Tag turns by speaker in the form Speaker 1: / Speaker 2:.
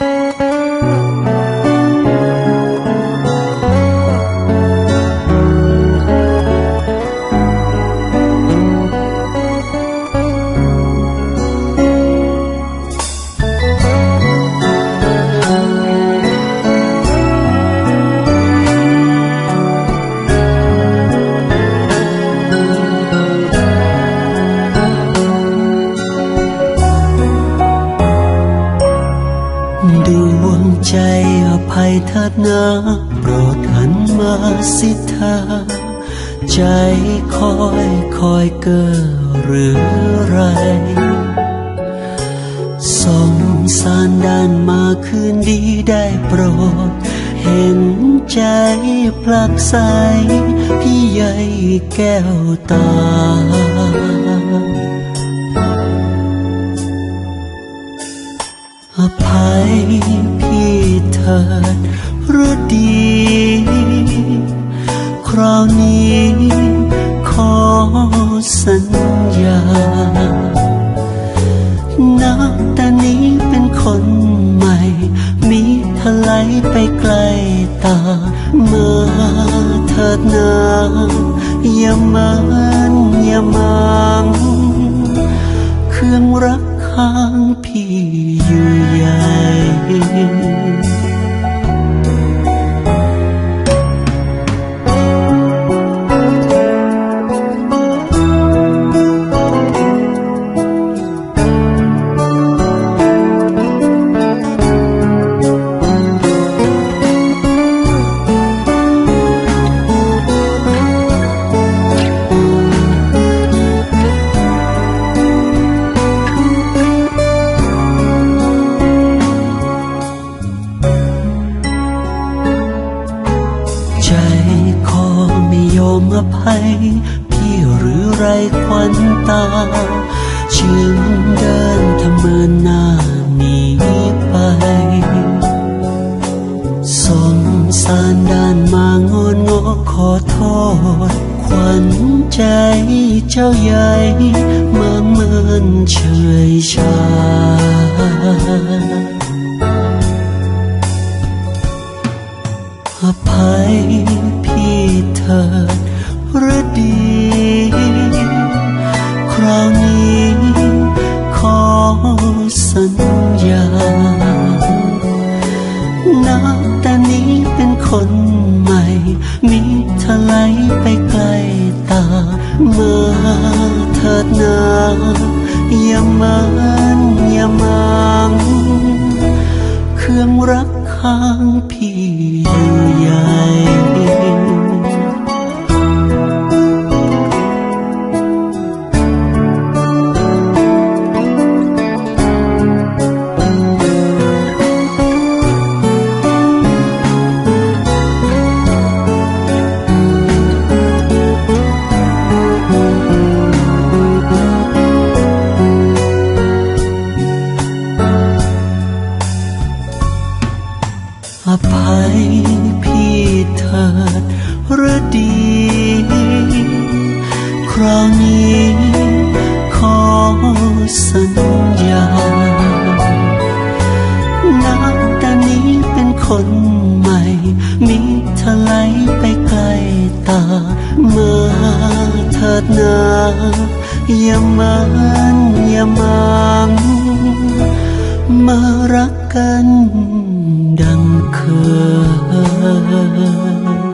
Speaker 1: ด อภัยเถิดนะโปรดหันมาสิทาใจคอยคอยเกิดหรือไรสงสารด้านมาคืนดีได้โปรด เห็นใจพลักใสพี่ใหญ่แก้วตาอภัย ถิดหรือดี คราวนี้ขอสัญญานับแต่นี้เป็นคนใหม่ มีทลายไปไกลตา มาเถิดนาอย่ามันอย่ามังเครื่องรักข้างพี่อยู่ใหญ่ อมอภัยพี่หรือไรควันตาจึงเดินทำเมินหน้าหนีไปสงสารด้านมางอนงอขอโทษ ขวัญใจเจ้าใหญ่เมื่อเมินเฉยชาอภัยพี่เถิด หรือดี คราวนี้ขอสัญญานับแต่นี้เป็นคนใหม่ มีทลายไปไกลตา มาเถิดนาอย่ามันอย่ามังเครื่องรักข้างพี่ อภัยพี่เถิดหรือดี คราวนี้ขอสัญญานับแต่นี้เป็นคนใหม่มีทลายไปไกลตา มาเถิดนาอย่ามันอย่ามังมารักกัน ดังเคย